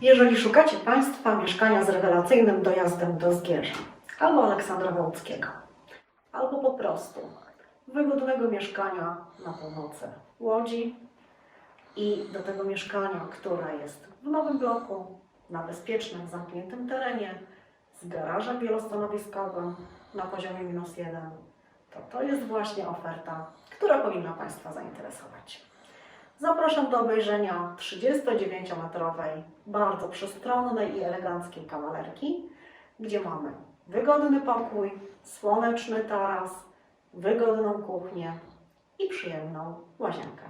Jeżeli szukacie Państwa mieszkania z rewelacyjnym dojazdem do Zgierza albo Aleksandra Wołockiego, albo po prostu wygodnego mieszkania na północy Łodzi i do tego mieszkania, które jest w nowym bloku, na bezpiecznym, zamkniętym terenie, z garażem wielostanowiskowym na poziomie minus jeden, to to jest właśnie oferta, która powinna Państwa zainteresować. Zapraszam do obejrzenia 39-metrowej, bardzo przestronnej i eleganckiej kawalerki, gdzie mamy wygodny pokój, słoneczny taras, wygodną kuchnię i przyjemną łazienkę.